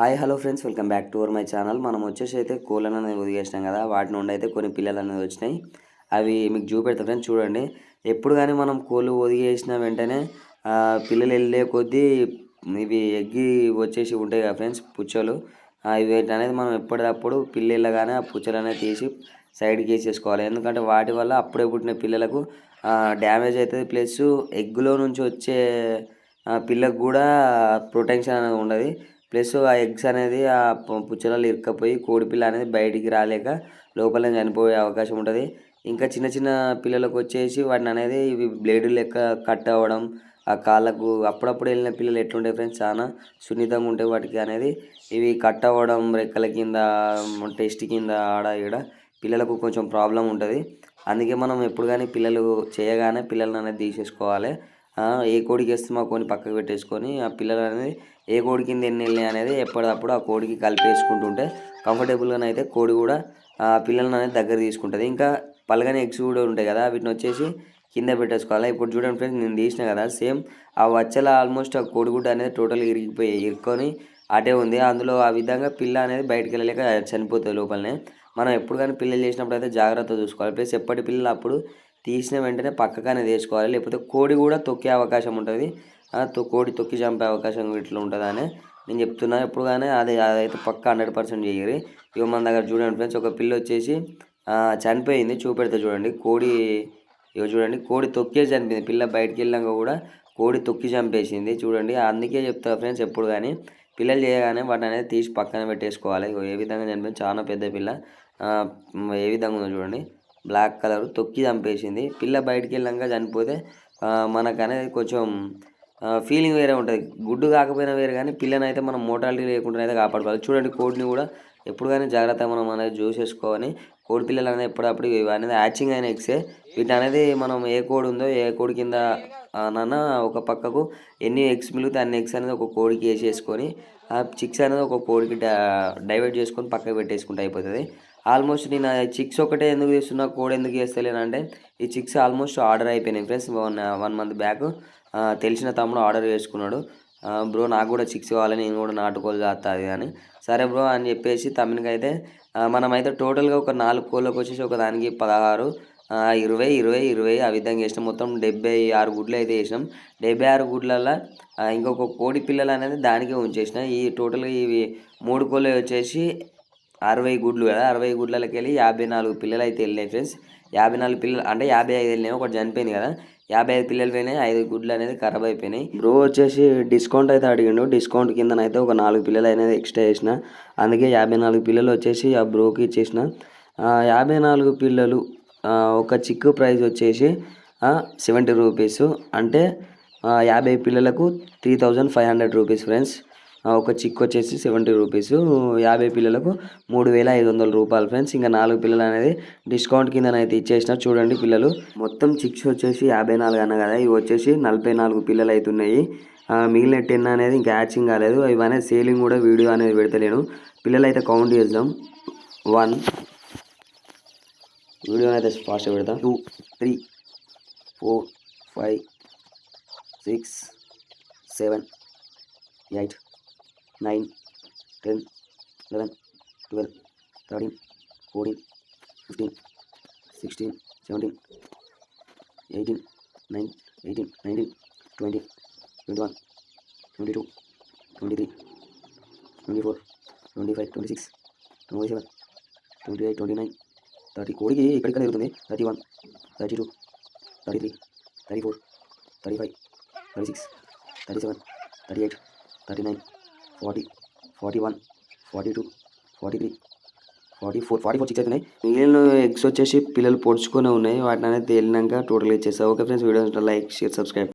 Hi hello friends welcome back to our my channel. మనం వచ్చేసి అయితే కోళ్ళను అనేది ఉదిగేసినాం కదా. వాటి నుండి అయితే కొన్ని పిల్లలు అనేది వచ్చినాయి. అవి మీకు చూపెడతా ఫ్రెండ్స్ చూడండి. ఎప్పుడు కానీ మనం కోళ్ళు ఒదిగేసిన వెంటనే పిల్లలు వెళ్ళే కొద్దీ ఇవి ఎగ్గి వచ్చేసి ఉంటాయి కదా ఫ్రెండ్స్ పుచ్చలు. ఇవి అనేది మనం ఎప్పటికప్పుడు పిల్లలు ఆ పుచ్చలు అనేది తీసి సైడ్కి వేసేసుకోవాలి. ఎందుకంటే వాటి వల్ల అప్పుడే పుట్టిన పిల్లలకు డ్యామేజ్ అవుతుంది. ప్లస్ ఎగ్గులో నుంచి వచ్చే పిల్లకు కూడా ప్రొటెక్షన్ అనేది ఉండదు. ప్లస్ ఆ ఎగ్స్ అనేది ఆ పుచ్చలలో ఇరుక్కపోయి కోడి పిల్ల అనేది బయటికి రాలేక లోపల చనిపోయే అవకాశం ఉంటుంది. ఇంకా చిన్న చిన్న పిల్లలకు వచ్చేసి వాటిని అనేది ఇవి బ్లేడ్ లెక్క కట్ అవ్వడం ఆ కాళ్ళకు అప్పుడప్పుడు వెళ్ళిన పిల్లలు ఎట్లుంటాయి ఫ్రెండ్స్? చాలా సున్నితంగా ఉంటాయి వాటికి అనేది ఇవి కట్ అవ్వడం రెక్కల కింద టెస్ట్ కింద ఆడ ఈడ పిల్లలకు కొంచెం ప్రాబ్లం ఉంటుంది. అందుకే మనం ఎప్పుడు కానీ పిల్లలు చేయగానే పిల్లలను అనేది తీసేసుకోవాలి. ఏ కోడికి వేస్తే మా కోడిని పక్కకు పెట్టేసుకొని ఆ పిల్లలు అనేది ఏ కోడి కింద ఎన్ని వెళ్ళినాయి అనేది ఎప్పటికప్పుడు ఆ కోడికి కలిపేసుకుంటుంటే కంఫర్టబుల్గా అయితే కోడి కూడా ఆ పిల్లలను అనేది దగ్గర తీసుకుంటుంది. ఇంకా పలగని ఎగ్స్ కూడా ఉంటాయి కదా వీటిని వచ్చేసి కింద పెట్టేసుకోవాలి? ఇప్పుడు చూడండి ఫ్రెండ్స్ నేను తీసిన కదా సేమ్ ఆ వచ్చల ఆల్మోస్ట్ ఆ కోడిగుడ్డ అనేది టోటల్ ఇరిగిపోయి ఇరుక్కొని అటే ఉంది. అందులో ఆ విధంగా పిల్ల అనేది బయటికి వెళ్ళలేక చనిపోతుంది లోపలనే. మనం ఎప్పుడు కానీ పిల్లలు చేసినప్పుడు అయితే జాగ్రత్త చూసుకోవాలి. ప్లస్ ఎప్పటి పిల్లలు అప్పుడు తీసిన వెంటనే పక్కగానే తీసుకోవాలి. లేకపోతే కోడి కూడా తొక్కే అవకాశం ఉంటుంది. తొ- కోడి తొక్కి చంపే అవకాశం ఇట్లా ఉంటుందని నేను చెప్తున్నా. ఎప్పుడు కానీ అది అదైతే పక్క హండ్రెడ్ పర్సెంట్ చేయరు. ఇక మన దగ్గర చూడండి ఫ్రెండ్స్ ఒక పిల్ల వచ్చేసి చనిపోయింది. చూపెడితే చూడండి. కోడి ఇక చూడండి. కోడి తొక్కే చనిపోయింది. పిల్ల బయటికి వెళ్ళాక కూడా కోడి తొక్కి చంపేసింది. చూడండి. అందుకే చెప్తా ఫ్రెండ్స్ ఎప్పుడు కానీ పిల్లలు చేయగానే వాటిని అనేది తీసి పక్కన పెట్టేసుకోవాలి. ఏ విధంగా చనిపోయింది. చాలా పెద్ద పిల్ల. ఏ విధంగా ఉందో చూడండి. బ్లాక్ కలర్ తొక్కి చంపేసింది. పిల్ల బయటికి వెళ్ళాక చనిపోతే మనకు అనేది కొంచెం ఫీలింగ్ వేరే ఉంటుంది. గుడ్డు కాకపోయినా వేరే కానీ పిల్లని అయితే మనం మోటాలిటీ లేకుండా అయితే కాపాడుకోవాలి. చూడండి కోడిని కూడా ఎప్పుడు కానీ జాగ్రత్తగా మనం అనేది చూసేసుకోవాలి కోడి పిల్లలు అనేది ఎప్పుడప్పుడు అనేది హ్యాచింగ్ అయిన ఎక్సే వీటి అనేది మనం ఏ కోడి ఉందో ఏ కోడి కింద నాన్న ఒక పక్కకు ఎన్ని ఎగ్స్ మిగిలితే అన్ని ఎగ్స్ అనేది ఒక కోడికి వేసేసుకొని ఆ చిక్స్ అనేది ఒక కోడికి డైవర్ట్ చేసుకొని పక్కకు పెట్టేసుకుంటే అయిపోతుంది. ఆల్మోస్ట్ నేను చిక్స్ ఒకటే ఎందుకు తీస్తున్నా కోడ్ ఎందుకు చేస్తలేనంటే ఈ చిక్స్ ఆల్మోస్ట్ ఆర్డర్ అయిపోయినాయి. Friends one one month back తెలిసిన తమ్ముడు ఆర్డర్ చేసుకున్నాడు. బ్రో నాకు కూడా చిక్స్ కావాలి నేను కూడా నాటుకోలు చేస్తుంది అని. సరే బ్రో అని చెప్పేసి తమ్మునికి మనమైతే టోటల్గా ఒక నాలుగు కోళ్ళకి వచ్చేసి ఒక దానికి పదహారు ఇరవై ఇరవై ఇరవై ఆ విధంగా వేసినాం మొత్తం డెబ్బై ఆరు గుడ్లు అయితే వేసినాం డెబ్బై ఆరు గుడ్లల్లో ఇంకొక కోడి పిల్లలు అనేది దానికే ఉంచేసిన. ఈ టోటల్గా ఇవి మూడు కోళ్ళు వచ్చేసి అరవై గుడ్లు కదా అరవై గుడ్లకి వెళ్ళి యాభై నాలుగు పిల్లలు అయితే వెళ్ళినాయి ఫ్రెండ్స్. యాభై నాలుగు పిల్లలు అంటే యాభై ఐదు వెళ్ళినాయి ఒకటి చనిపోయింది కదా. యాభై ఐదు పిల్లలు పోయినాయి ఐదు గుడ్లు అనేది ఖరాబ్ అయిపోయినాయి. బ్రో వచ్చేసి డిస్కౌంట్ అయితే అడిగిండు. డిస్కౌంట్ కిందనైతే ఒక నాలుగు పిల్లలు అనేది ఎక్స్ట్రా చేసిన. అందుకే యాభై నాలుగు పిల్లలు వచ్చేసి ఆ బ్రోకి ఇచ్చేసిన. యాభై నాలుగు పిల్లలు ఒక చిక్కు ప్రైస్ వచ్చేసి సెవెంటీ రూపీస్. అంటే యాభై పిల్లలకు three thousand five hundred rupees friends. ఒక చిక్ వచ్చేసి సెవెంటీ రూపీస్. యాభై పిల్లలకు మూడు వేల ఐదు వందల రూపాయలు ఫ్రెండ్స్. ఇంకా నాలుగు పిల్లలు అనేది డిస్కౌంట్ కిందనైతే ఇచ్చేసిన చూడండి పిల్లలు. మొత్తం చిక్స్ వచ్చేసి యాభై నాలుగు అన్న కదా. ఇవి వచ్చేసి నలభై నాలుగు పిల్లలు అవుతున్నాయి మిగిలిన టెన్ అనేది ఇంకా హ్యాచింగ్ కాలేదు. ఇవన్నీ సేలింగ్ కూడా వీడియో అనేది పెడతలేను. పిల్లలు అయితే కౌంట్ చేద్దాం. వన్. వీడియో అయితే ఫాస్ట్గా పెడతాం. Two three four five six seven eight. Nine ten eleven twelve thirteen fourteen fifteen sixteen seventeen eighteen nine eighteen nineteen twenty twenty one twenty two twenty three twenty four twenty five twenty six twenty seven twenty eight twenty nine thirty को thirty one thirty two thirty three thirty four thirty five thirty six thirty seven thirty eight thirty nine forty forty one forty two forty three forty four forty four six అవుతున్నాయి మిగిలిన eggs వచ్చేసి పిల్లలు పొడుచుకొని ఉన్నాయి. వాటిని అనేది తేలినాక total ఇచ్చేసా okay friends video like share subscribe